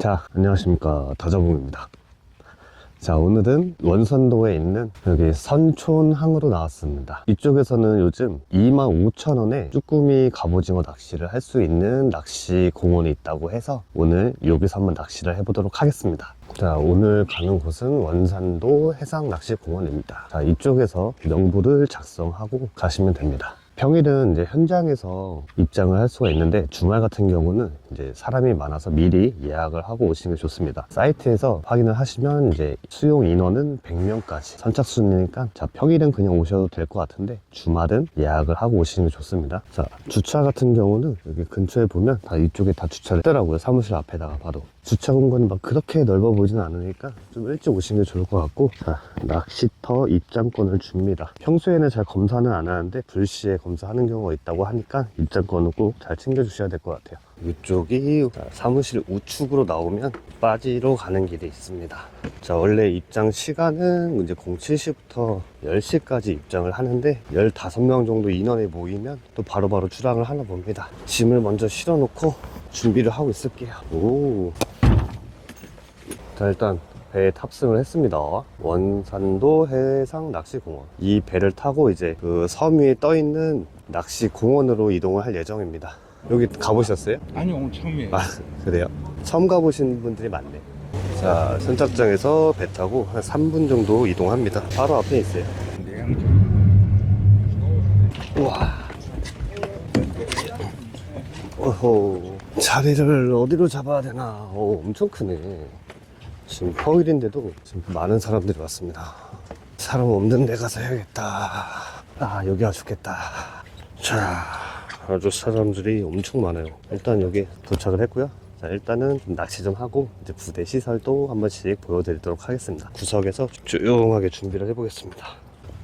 자, 안녕하십니까. 더저봉입니다. 자, 오늘은 원산도에 있는 여기 선촌항으로 나왔습니다. 이쪽에서는 요즘 25,000원에 쭈꾸미 갑오징어 낚시를 할 수 있는 낚시 공원이 있다고 해서 오늘 여기서 한번 낚시를 해보도록 하겠습니다. 자, 오늘 가는 곳은 원산도 해상낚시공원입니다. 자, 이쪽에서 명부를 작성하고 가시면 됩니다. 평일은 이제 현장에서 입장을 할 수가 있는데 주말 같은 경우는 이제 사람이 많아서 미리 예약을 하고 오시는 게 좋습니다. 사이트에서 확인을 하시면 이제 수용 인원은 100명까지 선착순이니까 자 평일은 그냥 오셔도 될 것 같은데 주말은 예약을 하고 오시는 게 좋습니다. 자 주차 같은 경우는 여기 근처에 보면 다 이쪽에 다 주차를 했더라고요. 사무실 앞에다가 봐도 주차 공간이 막 그렇게 넓어 보이진 않으니까 좀 일찍 오시는 게 좋을 것 같고 자 낚시터 입장권을 줍니다. 평소에는 잘 검사는 안 하는데 불시에 검사하는 경우가 있다고 하니까 입장권을 꼭잘 챙겨주셔야 될 것 같아요. 이쪽이 사무실 우측으로 나오면 빠지로 가는 길이 있습니다. 자, 원래 입장 시간은 이제 07시부터 10시까지 입장을 하는데 15명 정도 인원이 모이면 또 바로바로 출항을 하나 봅니다. 짐을 먼저 실어놓고 준비를 하고 있을게요. 오. 자, 일단 배에 탑승을 했습니다. 원산도 해상 낚시공원. 이 배를 타고 이제 그 섬 위에 떠 있는 낚시공원으로 이동을 할 예정입니다. 여기 가보셨어요? 아니 오늘 처음이에요. 아, 그래요? 처음 가보신 분들이 많네. 자, 선착장에서 배 타고 한 3분 정도 이동합니다. 바로 앞에 있어요. 우와. 오호. 자리를 어디로 잡아야 되나? 오, 엄청 크네. 지금 평일인데도 지금 많은 사람들이 왔습니다. 사람 없는 데 가서 해야겠다. 아, 여기가 좋겠다. 자, 아주 사람들이 엄청 많아요. 일단 여기 도착을 했고요. 자, 일단은 좀 낚시 좀 하고 이제 부대 시설도 한 번씩 보여드리도록 하겠습니다. 구석에서 조용하게 준비를 해보겠습니다.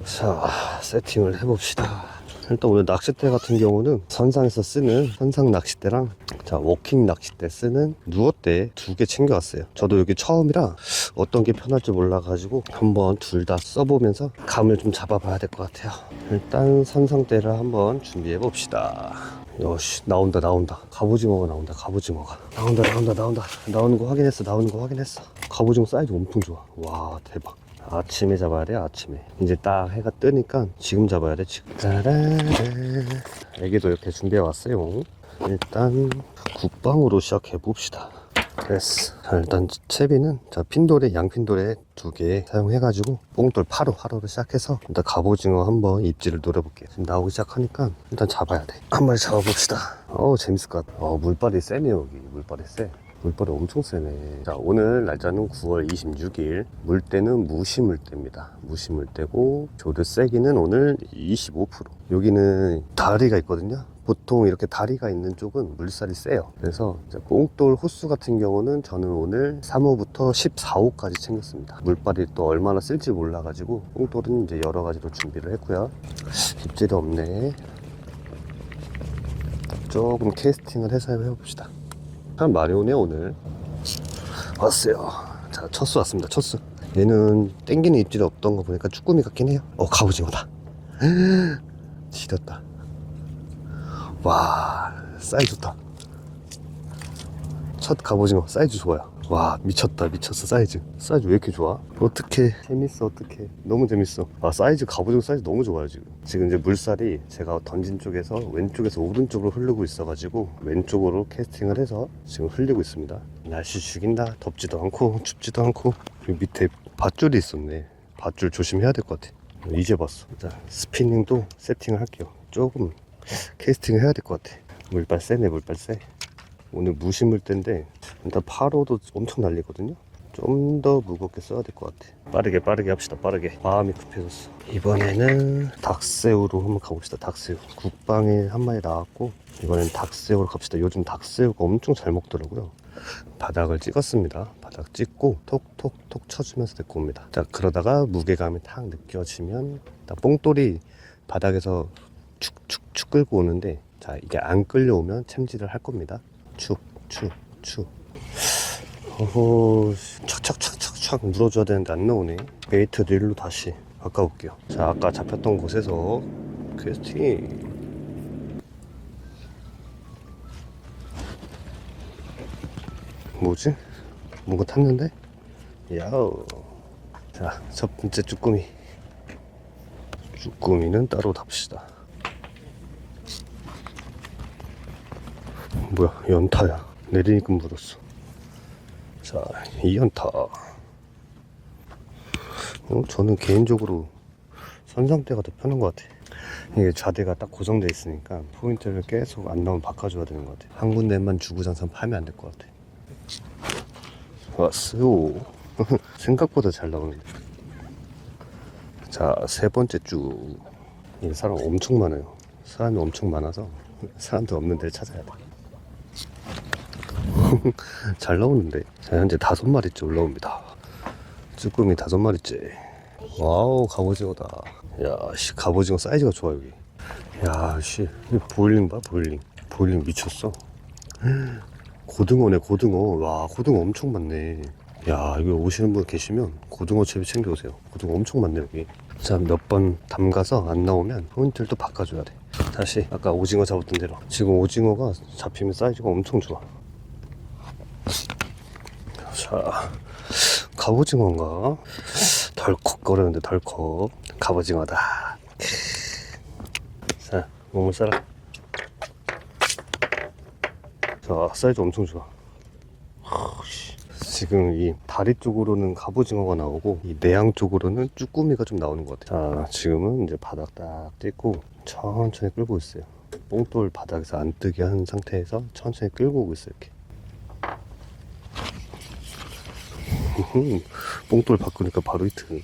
자, 세팅을 해봅시다. 일단 오늘 낚싯대 같은 경우는 선상에서 쓰는 선상 낚싯대랑 자 워킹 낚싯대 쓰는 누어대 두 개 챙겨왔어요. 저도 여기 처음이라 어떤 게 편할지 몰라가지고 한번 둘 다 써보면서 감을 좀 잡아봐야 될 것 같아요. 일단 선상대를 한번 준비해 봅시다. 여시 나온다 나온다 갑오징어가 나온다 갑오징어가 나온다 나온다 나온다 나오는 거 확인했어 나오는 거 확인했어 갑오징어 사이즈 엄청 좋아 와 대박 아침에 잡아야 돼 아침에. 이제 딱 해가 뜨니까 지금 잡아야 돼 지금. 짜라라 애기도 이렇게 준비해 왔어요. 일단 국방으로 시작해 봅시다. 됐어. 자 일단 채비는 자 핀돌에 양핀돌에 두개 사용해가지고 뽕돌 8호 8호로 시작해서 일단 갑오징어 한번 입질을 노려볼게요. 지금 나오기 시작하니까 일단 잡아야 돼한 마리 잡아봅시다. 어우 재밌을 것 같아. 어 물빨이 세네 여기. 물빨이 세 물빨이 엄청 세네. 자, 오늘 날짜는 9월 26일. 물때는 무시물때입니다. 무시물때고, 조드 세기는 오늘 25%. 여기는 다리가 있거든요. 보통 이렇게 다리가 있는 쪽은 물살이 세요. 그래서 뽕돌 호수 같은 경우는 저는 오늘 3호부터 14호까지 챙겼습니다. 물빨이 또 얼마나 쓸지 몰라 가지고 뽕돌은 이제 여러 가지로 준비를 했고요. 입질이 없네. 조금 캐스팅을 해서 해봅시다. 사람 많이 오네 오늘. 왔어요. 자 첫수 왔습니다 첫수. 얘는 땡기는 입질이 없던 거 보니까 쭈꾸미 같긴 해요. 어 갑오징어다. 지렸다. 와 사이즈 좋다. 첫 갑오징어 사이즈 좋아요 와 미쳤다 미쳤어. 사이즈. 사이즈 왜 이렇게 좋아? 어떻게 재밌어 어떻게 너무 재밌어. 아 사이즈 갑오징어 사이즈 너무 좋아요 지금. 지금 이제 물살이 제가 던진 쪽에서 왼쪽에서 오른쪽으로 흐르고 있어가지고 왼쪽으로 캐스팅을 해서 지금 흘리고 있습니다. 날씨 죽인다. 덥지도 않고 춥지도 않고. 그리고 밑에 밧줄이 있었네. 밧줄 조심해야 될 것 같아. 이제 봤어. 자 스피닝도 세팅을 할게요. 조금 캐스팅을 해야 될 것 같아. 물빨 세네 물빨 세 오늘 무심을 때인데 일단 8호도 엄청 날리거든요. 좀 더 무겁게 써야 될 것 같아. 빠르게 빠르게 합시다. 빠르게. 마음이 급해졌어. 이번에는 닭새우로 한번 가봅시다. 닭새우. 국방에 한 마리 나왔고 이번엔 닭새우로 갑시다. 요즘 닭새우가 엄청 잘 먹더라고요. 바닥을 찍었습니다. 바닥 찍고 톡톡톡 쳐주면서 데리고 옵니다. 자 그러다가 무게감이 탁 느껴지면 딱 뽕돌이 바닥에서 축축축 끌고 오는데 자 이게 안 끌려오면 챔질을 할 겁니다. 축축축 어허 착착착착착 물어줘야 되는데 안 나오네 베이트 릴로 다시 바꿔볼게요 자 아까 잡혔던 곳에서 퀘스팅이 뭐지? 뭔가 탔는데? 야우. 자, 첫 번째 쭈꾸미. 쭈꾸미는 따로 답시다. 뭐야, 연타야. 내리니까 묻었어. 자, 이 연타. 어, 저는 개인적으로 선상대가 더 편한 것 같아. 이게 좌대가 딱 고정돼 있으니까 포인트를 계속 안 나오면 바꿔줘야 되는 것 같아. 한 군데만 주구장창 파면 안 될 것 같아. 왔어요. 생각보다 잘 나오는데. 자, 세 번째 쭉. 이 사람 엄청 많아요. 사람이 엄청 많아서 사람들 없는 데를 찾아야 돼. 잘 나오는데. 자, 현재 다섯 마리째 올라옵니다. 쭈꾸미 다섯 마리째. 와우, 갑오징어다. 야, 씨, 갑오징어 사이즈가 좋아, 여기. 야, 씨, 이 보일링 봐, 보일링. 보일링 미쳤어. 고등어네, 고등어. 와, 고등어 엄청 많네. 야, 여기 오시는 분 계시면 고등어 채비 챙겨오세요. 고등어 엄청 많네, 여기. 자, 몇 번 담가서 안 나오면 포인트를 또 바꿔줘야 돼. 다시, 아까 오징어 잡았던 대로. 지금 오징어가 잡히면 사이즈가 엄청 좋아. 자, 갑오징어인가? 덜컥거리는데 덜컥. 갑오징어다. 자, 몸을 싸라. 자, 사이즈 엄청 좋아. 지금 이 다리 쪽으로는 갑오징어가 나오고 이 내양 쪽으로는 쭈꾸미가 좀 나오는 것 같아요. 자, 지금은 이제 바닥 딱 띄고 천천히 끌고 있어요. 뽕돌 바닥에서 안 뜨게 한 상태에서 천천히 끌고 오고 있어요. 이렇게. 음, 뽕돌 바꾸니까 바로 히트.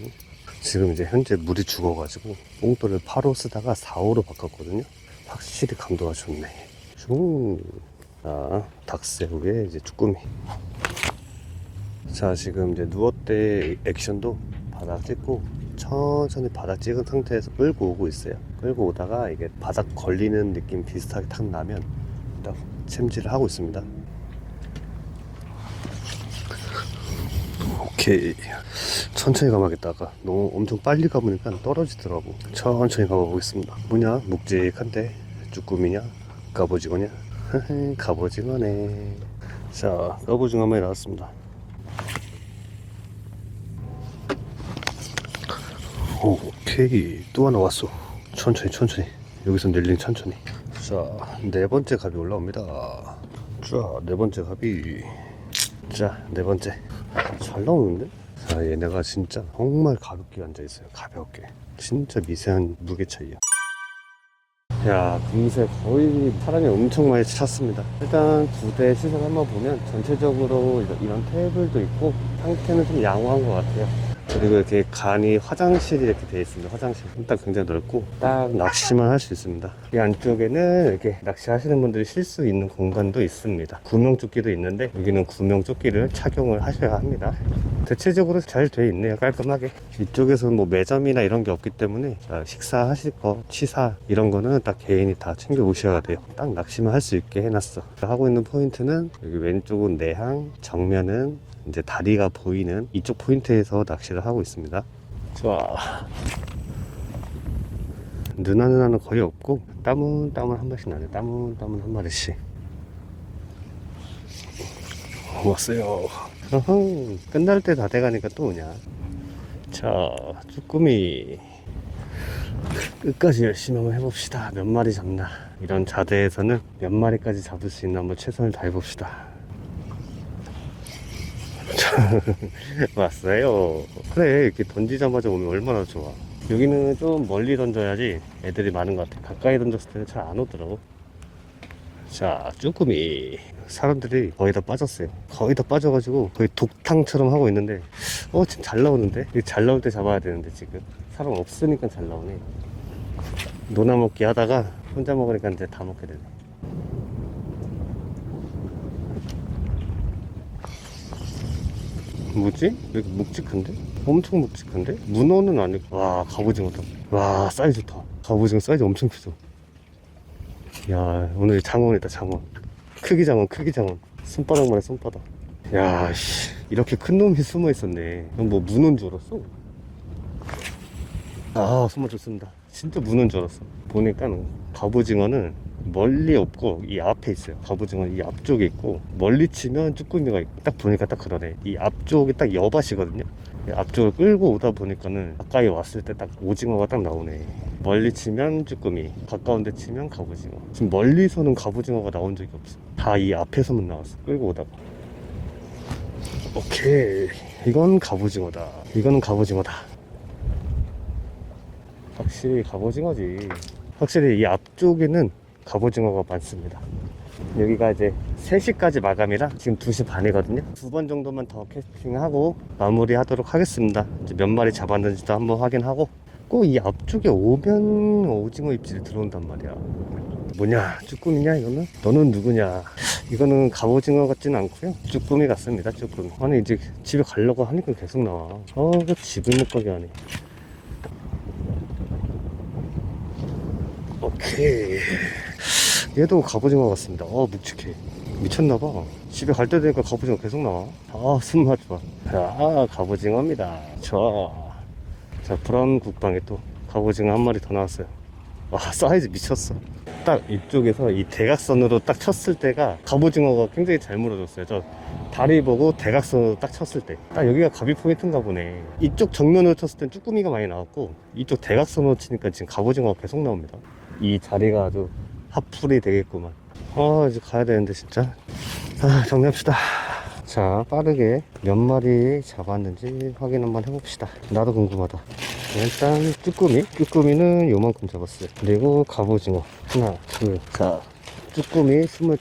지금 이제 현재 물이 죽어가지고 뽕돌을 8호 쓰다가 4호로 바꿨거든요. 확실히 감도가 좋네. 슝. 자, 닭새우에 이제 쭈꾸미. 자, 지금 이제 누웠대 액션도 바닥 찍고 천천히 바닥 찍은 상태에서 끌고 오고 있어요. 끌고 오다가 이게 바닥 걸리는 느낌 비슷하게 탁 나면 딱 챔질을 하고 있습니다. 오케이. 천천히 가봐야겠다가 너무 엄청 빨리 가보니까 떨어지더라고. 천천히 가봐보겠습니다. 뭐냐? 묵직한데 쭈꾸미냐? 갑오징어냐? 갑오징어네. 자, 갑오징어 한 나왔습니다. 오케이. 또 하나 왔어. 천천히, 천천히. 여기서 릴링 천천히. 자, 네 번째 갑이 올라옵니다. 자, 네 번째 갑이. 자, 네 번째. 잘 나오는데? 자, 얘네가 진짜 정말 가볍게 앉아있어요. 가볍게. 진짜 미세한 무게 차이야. 야, 금세 거의 사람이 엄청 많이 찼습니다. 일단 부대 시설 한번 보면 전체적으로 이런 테이블도 있고 상태는 좀 양호한 것 같아요. 그리고 이렇게 간이 화장실이 이렇게 되어 있습니다. 화장실. 딱 굉장히 넓고 딱 낚시만 할 수 있습니다. 이 안쪽에는 이렇게 낚시하시는 분들이 쉴 수 있는 공간도 있습니다. 구명조끼도 있는데 여기는 구명조끼를 착용을 하셔야 합니다. 대체적으로 잘 돼 있네요. 깔끔하게. 이쪽에서는 뭐 매점이나 이런 게 없기 때문에 자, 식사하실 거, 취사 이런 거는 딱 개인이 다 챙겨 오셔야 돼요. 딱 낚시만 할 수 있게 해놨어. 하고 있는 포인트는 여기 왼쪽은 내항, 정면은 이제 다리가 보이는 이쪽 포인트에서 낚시를 하고 있습니다. 좋아. 누나 누나는 거의 없고 땀은 땀은 한 마리씩 나네. 땀은 땀은 한 마리씩. 왔어요. 끝날 때 다 돼가니까 또 오냐. 자, 쭈꾸미. 끝까지 열심히 한번 해봅시다. 몇 마리 잡나. 이런 자대에서는 몇 마리까지 잡을 수 있나 한번 최선을 다해봅시다. 왔어요. 그래, 이렇게 던지자마자 오면 얼마나 좋아. 여기는 좀 멀리 던져야지 애들이 많은 것 같아. 가까이 던졌을 때는 잘 안 오더라고. 자, 쭈꾸미. 사람들이 거의 다 빠졌어요. 거의 다 빠져가지고 거의 독탕처럼 하고 있는데, 어, 지금 잘 나오는데? 잘 나올 때 잡아야 되는데, 지금. 사람 없으니까 잘 나오네. 노나 먹기 하다가 혼자 먹으니까 이제 다 먹게 되네. 뭐지? 왜 이렇게 묵직한데? 엄청 묵직한데? 문어는 아니고. 와 갑오징어다 와 사이즈 좋다 갑오징어 사이즈 엄청 크죠. 야 오늘 장원이다 장원. 크기 장원 크기 장원. 손바닥만해 손바닥. 야 씨. 이렇게 큰 놈이 숨어 있었네. 넌뭐 문어인 줄 알았어? 아 손맛 좋습니다. 진짜 문어인 줄 알았어. 보니까 갑오징어는 멀리 없고 이 앞에 있어요. 갑오징어는 이 앞쪽에 있고 멀리 치면 쭈꾸미가 있고 딱 보니까 딱 그러네. 이 앞쪽이 딱 여밭이거든요. 이 앞쪽을 끌고 오다 보니까는 가까이 왔을 때 딱 오징어가 딱 나오네. 멀리 치면 쭈꾸미, 가까운 데 치면 갑오징어. 지금 멀리서는 갑오징어가 나온 적이 없어. 다 이 앞에서만 나왔어. 끌고 오다가. 오케이. 이건 갑오징어다. 이거는 갑오징어다. 확실히 갑오징어지. 확실히 이 앞쪽에는 갑오징어가 많습니다. 여기가 이제 3시까지 마감이라 지금 2시 반이거든요. 두 번 정도만 더 캐스팅하고 마무리 하도록 하겠습니다. 이제 몇 마리 잡았는지도 한번 확인하고 꼭 이 앞쪽에 오면 오징어 입질이 들어온단 말이야. 뭐냐? 쭈꾸미냐 이거는? 너는 누구냐? 이거는 갑오징어 같지는 않고요. 쭈꾸미 같습니다. 쭈꾸미. 아니 이제 집에 가려고 하니까 계속 나와. 어, 그 집을 못 가게 하네. 오케이. 얘도 갑오징어 같습니다. 어, 묵직해. 미쳤나봐. 집에 갈 때 되니까 갑오징어 계속 나와. 아, 숨맛 좋아. 아, 갑오징어입니다. 좋아. 자, 브라운 국방에 또 갑오징어 한 마리 더 나왔어요. 와, 사이즈 미쳤어. 딱 이쪽에서 이 대각선으로 딱 쳤을 때가 갑오징어가 굉장히 잘 물어졌어요. 저 다리 보고 대각선으로 딱 쳤을 때. 딱 여기가 갑이 포인트인가 보네. 이쪽 정면으로 쳤을 땐 쭈꾸미가 많이 나왔고, 이쪽 대각선으로 치니까 지금 갑오징어가 계속 나옵니다. 이 자리가 아주 핫풀이 되겠구만. 아, 이제 가야 되는데, 진짜. 아, 정리합시다. 자, 빠르게 몇 마리 잡았는지 확인 한번 해봅시다. 나도 궁금하다. 일단, 쭈꾸미. 쭈꾸미는 요만큼 잡았어요. 그리고 갑오징어. 하나, 둘, 자. 쭈꾸미 25,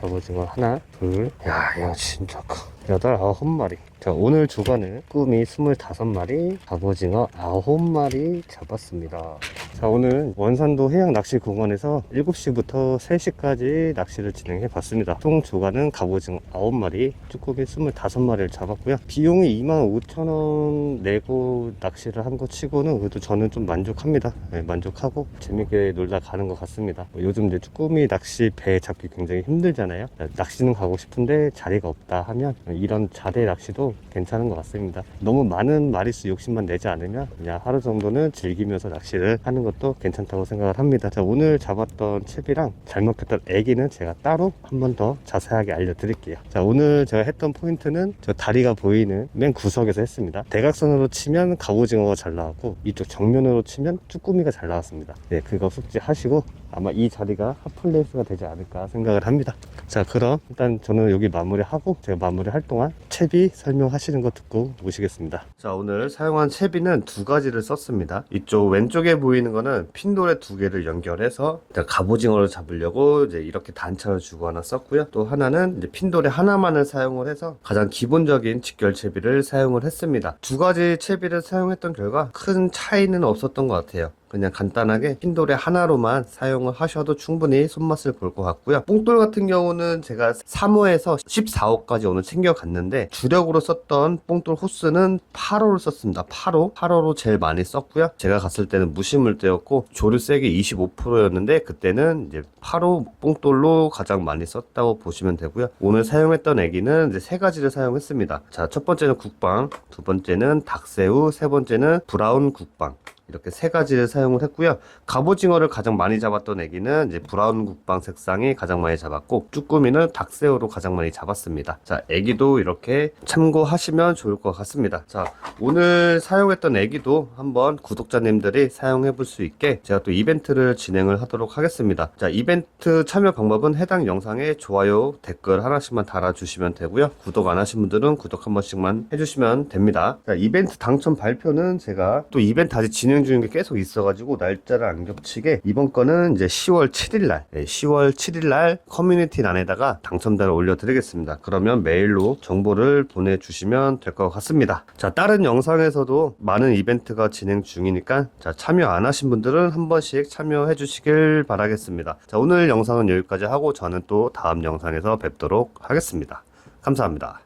갑오징어 하나, 둘. 야, 이거 진짜 커. 여덟, 아홉 마리. 자, 오늘 주간은 꾸미 25마리, 갑오징어 9마리 잡았습니다. 자, 오늘 원산도 해양 낚시 공원에서 7시부터 3시까지 낚시를 진행해 봤습니다. 총 주간은 갑오징어 9마리, 쭈꾸미 25마리를 잡았고요. 비용이 25,000원 내고 낚시를 한 거 치고는 그래도 저는 좀 만족합니다. 네, 만족하고 재밌게 놀다 가는 것 같습니다. 뭐 요즘 이제 쭈꾸미 낚시 배 잡기 굉장히 힘들잖아요. 낚시는 가고 싶은데 자리가 없다 하면 이런 자대 낚시도 괜찮은 것 같습니다. 너무 많은 마리수 욕심만 내지 않으면 그냥 하루 정도는 즐기면서 낚시를 하는 것도 괜찮다고 생각을 합니다. 자, 오늘 잡았던 채비랑 잘 먹혔던 애기는 제가 따로 한 번 더 자세하게 알려드릴게요. 자, 오늘 제가 했던 포인트는 저 다리가 보이는 맨 구석에서 했습니다. 대각선으로 치면 갑오징어가 잘 나왔고 이쪽 정면으로 치면 쭈꾸미가 잘 나왔습니다. 네, 그거 숙지하시고 아마 이 자리가 핫플레이스가 되지 않을까 생각을 합니다. 자, 그럼 일단 저는 여기 마무리하고 제가 마무리할 동안 채비 설명 하시는 거 듣고 오시겠습니다. 자, 오늘 사용한 채비는 두 가지를 썼습니다. 이쪽 왼쪽에 보이는 거는 핀돌에 두 개를 연결해서 갑오징어를 잡으려고 이제 이렇게 단차를 주고 하나 썼고요. 또 하나는 이제 핀돌에 하나만을 사용을 해서 가장 기본적인 직결 채비를 사용을 했습니다. 두 가지 채비를 사용했던 결과 큰 차이는 없었던 것 같아요. 그냥 간단하게 핀돌에 하나로만 사용을 하셔도 충분히 손맛을 볼 것 같고요. 뽕돌 같은 경우는 제가 3호에서 14호까지 오늘 챙겨갔는데 주력으로 썼던 뽕돌 호스는 8호를 썼습니다. 8호. 8호로 제일 많이 썼고요. 제가 갔을 때는 무심물대였고 조류색이 25%였는데 그때는 이제 8호 뽕돌로 가장 많이 썼다고 보시면 되고요. 오늘 사용했던 애기는 이제 세 가지를 사용했습니다. 자, 첫 번째는 국방, 두 번째는 닭새우, 세 번째는 브라운 국방. 이렇게 세 가지를 사용을 했고요. 갑오징어를 가장 많이 잡았던 애기는 이제 브라운 국방 색상이 가장 많이 잡았고 쭈꾸미는 닭새우로 가장 많이 잡았습니다. 자, 애기도 이렇게 참고하시면 좋을 것 같습니다. 자, 오늘 사용했던 애기도 한번 구독자님들이 사용해 볼 수 있게 제가 또 이벤트를 진행을 하도록 하겠습니다. 자, 이벤트 참여 방법은 해당 영상에 좋아요, 댓글 하나씩만 달아주시면 되고요. 구독 안 하신 분들은 구독 한 번씩만 해주시면 됩니다. 자, 이벤트 당첨 발표는 제가 또 이벤트 아직 진행 중인 게 계속 있어가지고 날짜를 안 겹치게 이번 거는 이제 10월 7일날, 10월 7일 날 커뮤니티欄에다가 당첨자를 올려드리겠습니다. 그러면 메일로 정보를 보내주시면 될 것 같습니다. 자, 다른 영상에서도 많은 이벤트가 진행 중이니까 자, 참여 안 하신 분들은 한 번씩 참여해 주시길 바라겠습니다. 자, 오늘 영상은 여기까지 하고 저는 또 다음 영상에서 뵙도록 하겠습니다. 감사합니다.